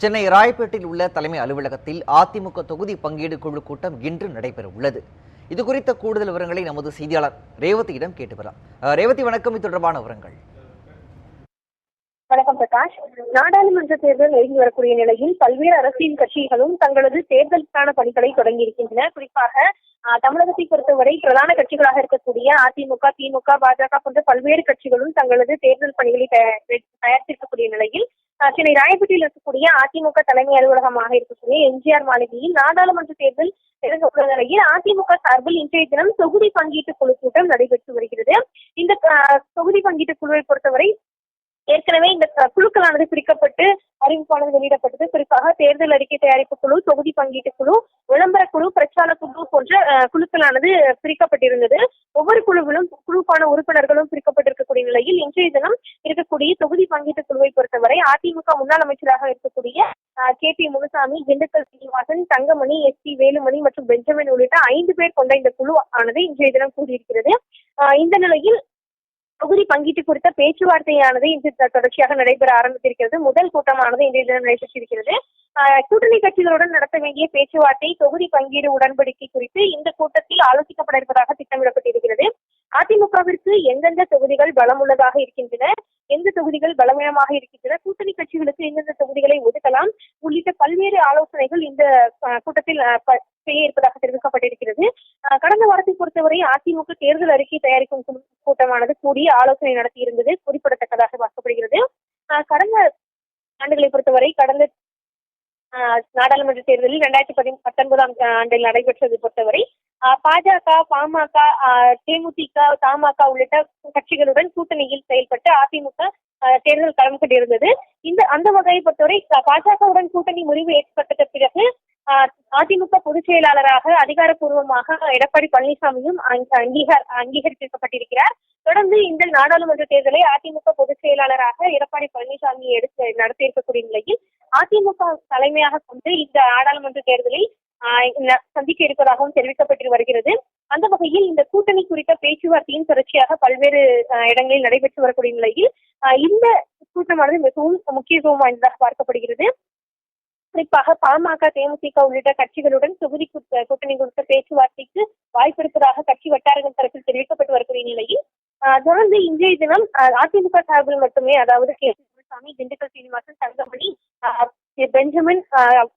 சென்னை ராயப்பேட்டில் உள்ள தலைமை அலுவலகத்தில் அதிமுக தொகுதி பங்கீடு குழு கூட்டம் இன்று நடைபெற உள்ளது இது குறித்த கூடுதல் விவரங்களை நமது செய்தியாளர் ரேவதியிடம் கேட்டு வரலாம். ரேவதி வணக்கம். இது தொடர்பான விவரங்கள். வணக்கம் பிரகாஷ். நாடாளுமன்ற தேர்தல் நெருங்கி வரக்கூடிய நிலையில் பல்வேறு அரசியல் கட்சிகளும் தங்களது தேர்தலுக்கான பணிகளை தொடங்கி இருக்கின்றன குறிப்பாக ஆஹ், தமிழகத்தை பொறுத்தவரை பிரதான கட்சிகளாக இருக்கக்கூடிய அதிமுக திமுக பாஜக போன்ற பல்வேறு கட்சிகளும் தங்களது தேர்தல் பணிகளை தயாரித்திருக்கக்கூடிய நிலையில் சென்னை ராயப்பேட்டையில் இருக்கக்கூடிய அதிமுக தலைமை அலுவலகமாக இருக்கக்கூடிய எம்ஜிஆர் மாளிகையில் நாடாளுமன்ற தேர்தல் நெருங்க நிலையில் அதிமுக சார்பில் இன்றைய தினம் தொகுதி பங்கீட்டு குழு கூட்டம் நடைபெற்று வருகிறது. இந்த தொகுதி பங்கீட்டு குழுவை பொறுத்தவரை ஏற்கனவே இந்த குழுக்களானது பிரிக்கப்பட்டு அறிவிப்பானது வெளியிடப்பட்டது. குறிப்பாக தேர்தல் அறிக்கை தயாரிப்பு குழு தொகுதி பங்கீட்டு குழு விளம்பர குழு பிரச்சார குழு போன்ற குழுக்களானது பிரிக்கப்பட்டிருந்தது. ஒவ்வொரு குழுவிலும் குழுக்கான உறுப்பினர்களும் பிரிக்கப்பட்டிருக்கக்கூடிய நிலையில் இன்றைய தினம் இருக்கக்கூடிய தொகுதி பங்கீட்டு குழுவை பொறுத்தவரை அதிமுக முன்னாள் அமைச்சராக இருக்கக்கூடிய K P Munusamy Dindigul Srinivasan Thangamani S P Velumani மற்றும் பெஞ்சமின் உள்ளிட்ட ஐந்து பேர் கொண்ட இந்த குழு ஆனது இன்றைய தினம் கூடியிருக்கிறது. இந்த நிலையில் தொகுதி பங்கீட்டு குறித்த பேச்சுவார்த்தையானது இன்று தொடர்ச்சியாக நடைபெற ஆரம்பித்திருக்கிறது. முதல் கூட்டமானது இன்றைய தினம் நடைபெற்றிருக்கிறது. கூட்டணி கட்சிகளுடன் நடத்த வேண்டிய பேச்சுவார்த்தை தொகுதி பங்கீடு உடன்படிக்கை குறித்து இந்த கூட்டத்தில் ஆலோசிக்கப்பட இருப்பதாக திட்டமிடப்பட்டிருக்கிறது. அதிமுகவிற்கு எந்தெந்த தொகுதிகள் பலமுள்ளதாக இருக்கின்றன எந்த தொகுதிகள் பலவீனமாக இருக்கின்றன கூட்டணி கட்சிகளுக்கு எந்தெந்த தொகுதிகளை ஒதுக்கலாம் உள்ளிட்ட பல்வேறு ஆலோசனைகள் இந்த கூட்டத்தில் ஆஹ், செய்ய இருப்பதாக தெரிவிக்கப்பட்டிருக்கிறது. கடந்த வாரத்தை பொறுத்தவரை அதிமுக தேர்தல் அறிக்கை தயாரிக்கும் குழு கூட்டமானது கூடி ஆலோசனை நடத்தியிருந்தது குறிப்பிடத்தக்கதாக பார்க்கப்படுகிறது. கடந்த ஆண்டுகளை பொறுத்தவரை கடந்த நாடாளுமன்ற தேர்தலில் இரண்டாயிரத்தி பதி பத்தொன்பதாம் ஆண்டில் நடைபெற்றது பொறுத்தவரை பாஜக பாமக தேமுதிக தமாக உள்ளிட்ட கட்சிகளுடன் கூட்டணியில் செயல்பட்டு அதிமுக தேர்தல் களம் கொண்டிருந்தது இந்த அந்த வகையை பொறுத்தவரை பாஜகவுடன் கூட்டணி முடிவு ஏற்பட்ட பிறகு அதிமுக பொதுச் செயலாளராக அதிகாரப்பூர்வமாக எடப்பாடி பழனிசாமியும் அங்கீகார அங்கீகரிக்கப்பட்டிருக்கிறார் தொடர்ந்து இந்த நாடாளுமன்ற தேர்தலை அதிமுக பொதுச் செயலாளராக எடப்பாடி பழனிசாமி எடுத்து நடத்தியிருக்கக்கூடிய நிலையில் அதிமுக தலைமையாக கொண்டு இந்த நாடாளுமன்ற தேர்தலை ந- சந்திக்க இருப்பதாகவும் தெரிவிக்கப்பட்டு வருகிறது. அந்த வகையில் இந்த கூட்டணி குறித்த பேச்சுவார்த்தையின் தொடர்ச்சியாக பல்வேறு இடங்களில் நடைபெற்று வரக்கூடிய நிலையில் இந்த கூட்டமானது மிகவும் முக்கியத்துவம் வாய்ந்ததாக பார்க்கப்படுகிறது. குறிப்பாக பாமக தேமுதிக உள்ளிட்ட கட்சிகளுடன் தொகுதி கூட்டணி குறித்த பேச்சுவார்த்தைக்கு வாய்ப்பு இருப்பதாக கட்சி வட்டாரங்கள் தரப்பில் தெரிவிக்கப்பட்டு வரக்கூடிய நிலையில் தொடர்ந்து இன்றைய தினம் அதிமுக சார்பில் மட்டுமே அதாவது கே. சாமி திண்டுக்கல் சீனிவாசன் தங்கமணி பெஞ்சமின்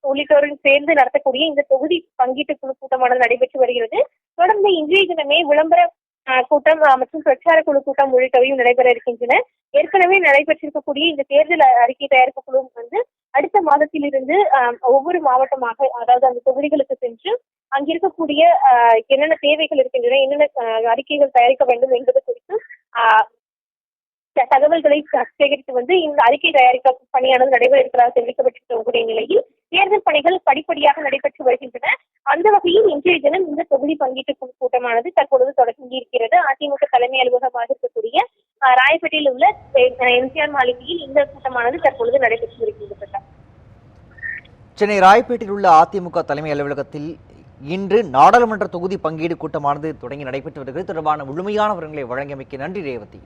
உள்ளிட்டோரின் சேர்ந்து நடத்தக்கூடிய இந்த தொகுதி பங்கீட்டு குழு கூட்டமானது நடைபெற்று வருகிறது. தொடர்ந்து இன்றைய தினமே விளம்பர கூட்டம் மற்றும் பிரச்சார குழு கூட்டம் உள்ளிட்டவையும் நடைபெற இருக்கின்றன. ஏற்கனவே நடைபெற்றிருக்கக்கூடிய இந்த தேர்தல் அறிக்கை தயாரிப்பு குழு வந்து அடுத்த மாதத்திலிருந்து ஆஹ், ஒவ்வொரு மாவட்டமாக அதாவது அந்த தொகுதிகளுக்கு சென்று அங்கிருக்கக்கூடிய என்னென்ன தேவைகள் இருக்கின்றன என்னென்ன அறிக்கைகள் தயாரிக்க வேண்டும் என்பது குறித்து தகவல்களை சேகரித்து வந்து இந்த அறிக்கை தயாரிக்க பணியானது நடைபெற இருப்பதாக தெரிவிக்கப்பட்டிருக்கக்கூடிய நிலையில் தேர்தல் பணிகள் படிப்படியாக நடைபெற்று வருகின்றன. அந்த வகையில் இன்றைய தினம் இந்த தொகுதி பங்கீட்டு குழு கூட்டமானது தற்பொழுது தொடங்கி இருக்கிறது. அதிமுக தலைமை அலுவலகமாக இருக்கக்கூடிய ராயப்பேட்டையில் உள்ள எம்ஜிஆர் மாளிகையில் இந்த கூட்டமானது தற்பொழுது நடைபெற்று வருகின்றது சென்னை ராயப்பேட்டில் உள்ள அதிமுக தலைமை அலுவலகத்தில் இன்று நாடாளுமன்ற தொகுதி பங்கீடு கூட்டமானது தொடங்கி நடைபெற்று வருகிறது. தொடர்பான முழுமையான விவரங்களை வழங்கியமைக்கு நன்றி ரேவதி.